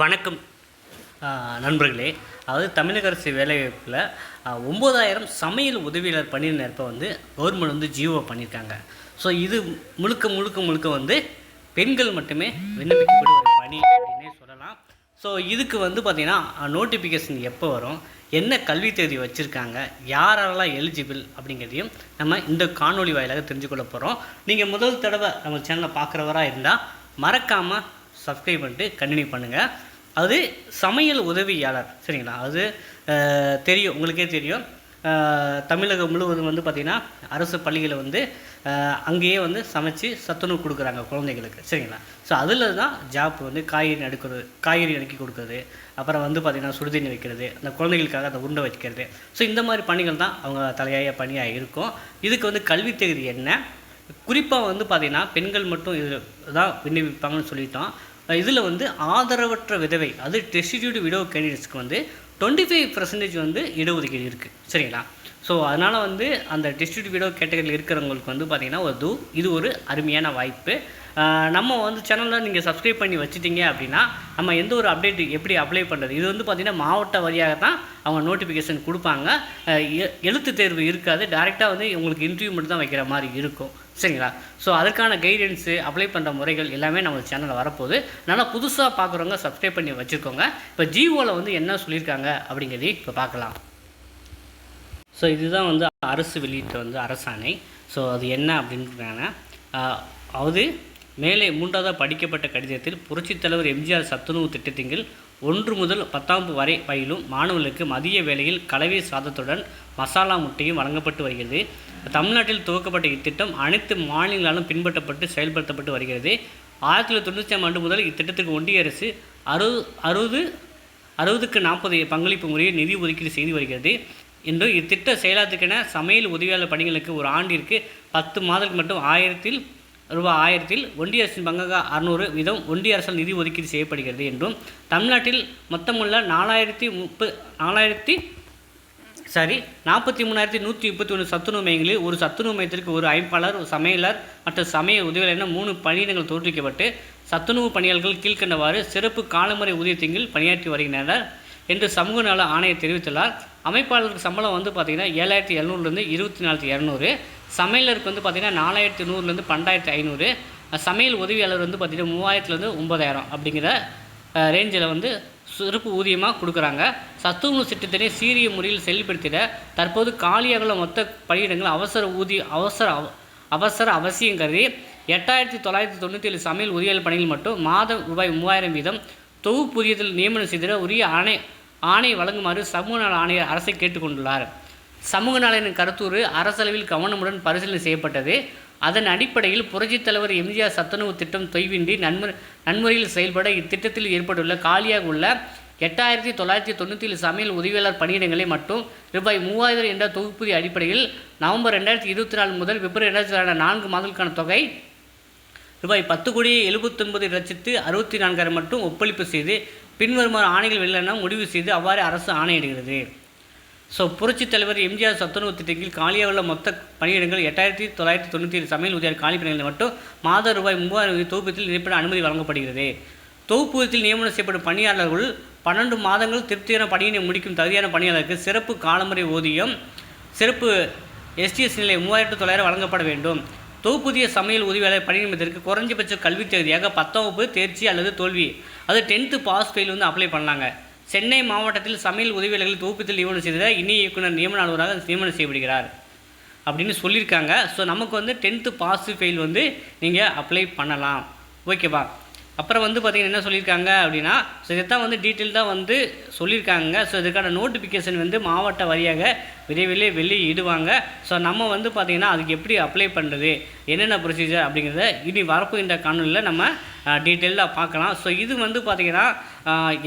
வணக்கம். நண்பர்களே அதாவது தமிழக அரசு வேலைவாய்ப்பில் ஒம்பதாயிரம் சமையல் உதவியாளர் பணி நேரப்போ வந்து கவர்மெண்ட் வந்து ஜியோ பண்ணியிருக்காங்க ஸோ இது முழுக்க முழுக்க முழுக்க வந்து பெண்கள் மட்டுமே விண்ணப்பிக்கக்கூடிய ஒரு பணி அப்படின்னே சொல்லலாம். ஸோ இதுக்கு வந்து பார்த்திங்கன்னா நோட்டிஃபிகேஷன் எப்போ வரும்? என்ன கல்வி தேதி வச்சுருக்காங்க? யாரெல்லாம் எலிஜிபிள் அப்படிங்கிறதையும் நம்ம இந்த காணொளி வாயிலாக தெரிஞ்சுக்கொள்ள போகிறோம் நீங்கள் முதல் தடவை நம்ம சேனலை பார்க்குறவராக இருந்தால் மறக்காமல் சப்ஸ்கிரைப் பண்ணிட்டு கண்டினியூ பண்ணுங்கள் அது சமையல் உதவியாளர் சரிங்களா? அது தெரியும் உங்களுக்கே தெரியும். தமிழகம் முழுவதும் வந்து பார்த்திங்கன்னா அரசு பள்ளிகளை வந்து அங்கேயே வந்து சமைச்சு சத்துணவு கொடுக்குறாங்க குழந்தைகளுக்கு சரிங்களா? ஸோ அதில் தான் ஜாப் வந்து காய்கறி நடுக்கிறது காய்கறி நறுக்கி கொடுக்குறது அப்புறம் வந்து பார்த்திங்கன்னா சுடுதண்ணி வைக்கிறது அந்த குழந்தைகளுக்காக அந்த உருண்டை வைக்கிறது. ஸோ இந்த மாதிரி பணிகள் தான் அவங்க தலையாய பணியாக இருக்கும். இதுக்கு வந்து கல்வி தகுதி என்ன? குறிப்பாக வந்து பார்த்திங்கன்னா பெண்கள் மட்டும் இது தான் விண்ணப்பிப்பாங்கன்னு சொல்லிட்டோம். இதில் வந்து ஆதரவற்ற விதவை அது டெஸ்டிடியூட் விடோ கேண்டிடேட்ஸ்க்கு வந்து டுவெண்ட்டி ஃபைவ் பர்சன்டேஜ் வந்து இடஒதுக்கீடு இருக்குது சரிங்களா? ஸோ அதனால் வந்து அந்த டிஸ்ட்ரிக்ட் விடோ கேட்டகரியில் இருக்கிறவங்களுக்கு வந்து பார்த்திங்கன்னா ஒரு இது இது ஒரு அருமையான வாய்ப்பு. நம்ம வந்து சேனலில் நீங்கள் சப்ஸ்கிரைப் பண்ணி வச்சுட்டீங்க அப்படின்னா நம்ம எந்த ஒரு அப்டேட் எப்படி அப்ளை பண்ணுறது இது வந்து பார்த்திங்கன்னா மாவட்ட வழியாக தான் அவங்க நோட்டிஃபிகேஷன் கொடுப்பாங்க. எ- எழுத்து தேர்வு இருக்காது. டேரெக்டாக வந்து உங்களுக்கு இன்டர்வியூ மட்டும் தான் வைக்கிற மாதிரி இருக்கும். சரிங்களா? ஸோ அதற்கான கைடன்ஸு அப்ளை பண்ணுற முறைகள் எல்லாமே நம்ம சேனலில் வரப்போகுது. நல்லா புதுசாக பார்க்குறவங்க சப்ஸ்கிரைப் பண்ணி வச்சுக்கோங்க. இப்போ ஜிஓவில் வந்து என்ன சொல்லியிருக்காங்க அப்படிங்கிறதையும் இப்போ பார்க்கலாம் ஸோ இதுதான் வந்து அரசு வெளியிட்ட வந்து அரசாணை. ஸோ அது என்ன அப்படின்றாங்கன்னா அது மேலே மூன்றாவதாக படிக்கப்பட்ட கடிதத்தில் புரட்சித் தலைவர் எம்ஜிஆர் சத்துணவு திட்டத்தின் ஒன்று முதல் பத்தாம் வரை பயிலும் மாணவர்களுக்கு மதிய வேளையில் கலவை சாதத்துடன் மசாலா முட்டையும் வழங்கப்பட்டு வருகிறது. தமிழ்நாட்டில் துவக்கப்பட்ட இத்திட்டம் அனைத்து மாநிலங்களாலும் பின்பற்றப்பட்டு செயல்படுத்தப்பட்டு வருகிறது. ஆயிரத்தி தொள்ளாயிரத்தி தொண்ணூற்றி ஆண்டு முதல் இத்திட்டத்துக்கு ஒன்றிய அரசு அறுபது அறுபது அறுபதுக்கு நாற்பது பங்களிப்பு முறையை நிதி ஒதுக்கீடு செய்து வருகிறது. இன்று இத்திட்ட செயலாக்கத்துக்கென சமையல் உதவியாளர் பணிகளுக்கு ஒரு ஆண்டிற்கு பத்து மாதங்கள் மட்டும் ஆயிரத்தில் ரூபாய் ஆயிரத்தில் ஒன்றிய அரசின் பங்காக அறுநூறு வீதம் ஒன்றிய அரசால் நிதி ஒதுக்கீடு செய்யப்படுகிறது என்றும் தமிழ்நாட்டில் மொத்தமுள்ள நாலாயிரத்தி முப்பது நாலாயிரத்தி சரி நாற்பத்தி மூணாயிரத்தி நூற்றி முப்பத்தி ஒன்று சத்துணவு மையங்களில் ஒரு சத்துணவு மையத்திற்கு ஒரு அமைப்பாளர் ஒரு சமையலர் மற்றும் சமையல் உதவியாளர் என மூணு பணியிடங்கள் தோற்றுவிக்கப்பட்டு சத்துணவு பணியாளர்கள் கீழ்க்கண்டவாறு சிறப்பு காலமுறை ஊதியத்தின் பணியாற்றி வருகின்றனர். என்று சமூக நல ஆணையர் தெரிவித்துள்ளார். அமைப்பாளருக்கு சம்பளம் வந்து பார்த்திங்கன்னா ஏழாயிரத்தி எழுநூறுலேருந்து இருபத்தி நாலாயிரத்தி இரநூறு சமையலருக்கு வந்து பார்த்திங்கன்னா நாலாயிரத்தி நூறுலேருந்து பன்னெண்டாயிரத்தி ஐநூறு. சமையல் உதவியாளர் வந்து பார்த்திங்கன்னா மூவாயிரத்துலேருந்து ஒம்பதாயிரம் அப்படிங்கிற ரேஞ்சில் வந்து சிறப்பு ஊதியமாக கொடுக்குறாங்க. சத்துணவு திட்டத்தினை சீரிய முறையில் செயல்படுத்திட தற்போது காலியாகுள்ள மொத்த பணியிடங்கள் அவசர ஊதிய அவசர அவ- அவசர அவசியம் கருதி எட்டாயிரத்தி தொள்ளாயிரத்தி தொண்ணூற்றி ஏழு சமையல் உதவியாளர் பணியில் மட்டும் மாதம் ரூபாய் மூவாயிரம் வீதம் தொகுப்புதியத்தில் நியமனம் செய்திட உரிய ஆணை ஆணை வழங்குமாறு சமூக நல ஆணையர் அரசை கேட்டுக்கொண்டுள்ளார். சமூக நலனின் கருத்தூறு அரசளவில் கவனமுடன் பரிசீலனை செய்யப்பட்டது. அதன் அடிப்படையில் புரட்சித் தலைவர் எம்ஜிஆர் சத்துணவு திட்டம் தொய்வின்றி நன்மு நன்முறையில் செயல்பட இத்திட்டத்தில் ஏற்பட்டுள்ள காலியாக உள்ள எட்டாயிரத்தி தொள்ளாயிரத்தி தொண்ணூற்றி ஏழு சமையல் உதவியாளர் பணியிடங்களை மட்டும் ரூபாய் மூவாயிரம் என்ற தொகுப்புதிய அடிப்படையில் நவம்பர் ரெண்டாயிரத்தி இருபத்தி நாலு முதல் பிப்ரவரி ரெண்டாயிரத்தி நான்கு மாதங்களுக்கான தொகை ரூபாய் பத்து கோடியே எழுபத்தொன்பது லட்சத்து அறுபத்தி நான்காயிரம் மட்டும் ஒப்பளிப்பு செய்து பின்வருமாறு ஆணைகள் வெளியின முடிவு செய்து அவ்வாறு அரசு ஆணையிடுகிறது. ஸோ புரட்சித் தலைவர் எம்ஜிஆர் சத்துணவு திட்டத்தில் காலியாக உள்ள மொத்த பணியிடங்கள் எட்டாயிரத்தி தொள்ளாயிரத்தி தொண்ணூற்றி ஏழு சமையல் உதவியாளர் காலி பணிகளில் மட்டும் மாத ரூபாய் மூவாயிரம் தொகுப்பத்தில் நிரப்பிட அனுமதி வழங்கப்படுகிறது. தொகுப்பூதியத்தில் நியமனம் செய்யப்படும் பணியாளர்கள் பன்னெண்டு மாதங்கள் திருப்தியான பணியினை முடிக்கும் தகுதியான பணியாளருக்கு சிறப்பு காலமுறை ஊதியம் சிறப்பு எஸ்டிஎஸ் நிலை மூவாயிரத்து தொள்ளாயிரம் வழங்கப்பட வேண்டும். தொகுப்புதிய சமையல் உதவியாளர் பணி குறைஞ்சபட்ச கல்வி தகுதியாக பத்தாம் வகுப்பு தேர்ச்சி அல்லது தோல்வி அது டென்த்து பாஸ் ஃபெயில் வந்து அப்ளை பண்ணலாங்க. சென்னை மாவட்டத்தில் சமையல் உதவியாளர்கள் தொகுப்பத்தில் நியமனம் செய்த இணை இயக்குனர் நியமன அலுவலராக நியமனம் செய்யப்படுகிறார் அப்படின்னு சொல்லியிருக்காங்க. ஸோ நமக்கு வந்து டென்த்து பாஸ் ஃபெயில் வந்து நீங்கள் அப்ளை பண்ணலாம். ஓகேவா அப்புறம் வந்து பார்த்திங்கன்னா என்ன சொல்லியிருக்காங்க அப்படின்னா ஸோ இதைத்தான் வந்து டீட்டெயில்டாக வந்து சொல்லியிருக்காங்க. ஸோ இதுக்கான நோட்டிஃபிகேஷன் வந்து மாவட்ட வாரியாக விரைவில் வெளியிடுவாங்க. ஸோ நம்ம வந்து பார்த்திங்கன்னா அதுக்கு எப்படி அப்ளை பண்ணுறது என்னென்ன ப்ரொசீஜர் அப்படிங்கிறத இனி வரப்போகின்ற காணொலியில் நம்ம டீட்டெயிலாக பார்க்கலாம். ஸோ இது வந்து பார்த்திங்கன்னா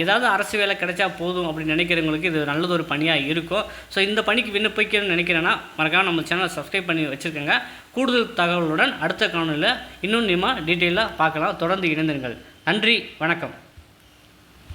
ஏதாவது அரசு வேலை கிடைச்சா போதும் அப்படின்னு நினைக்கிறவங்களுக்கு இது நல்லது ஒரு பணியாக இருக்கும். ஸோ இந்த பணிக்கு விண்ணப்பிக்கணும்னு நினைக்கிறேன்னா மறக்காம நம்ம சேனலை சப்ஸ்கிரைப் பண்ணி வச்சுருக்கோங்க. கூடுதல் தகவலுடன் அடுத்த காணொலியில் இன்னும் நம்ம டீட்டெயிலாக பார்க்கலாம். தொடர்ந்து இணைந்திருங்கள். நன்றி வணக்கம்.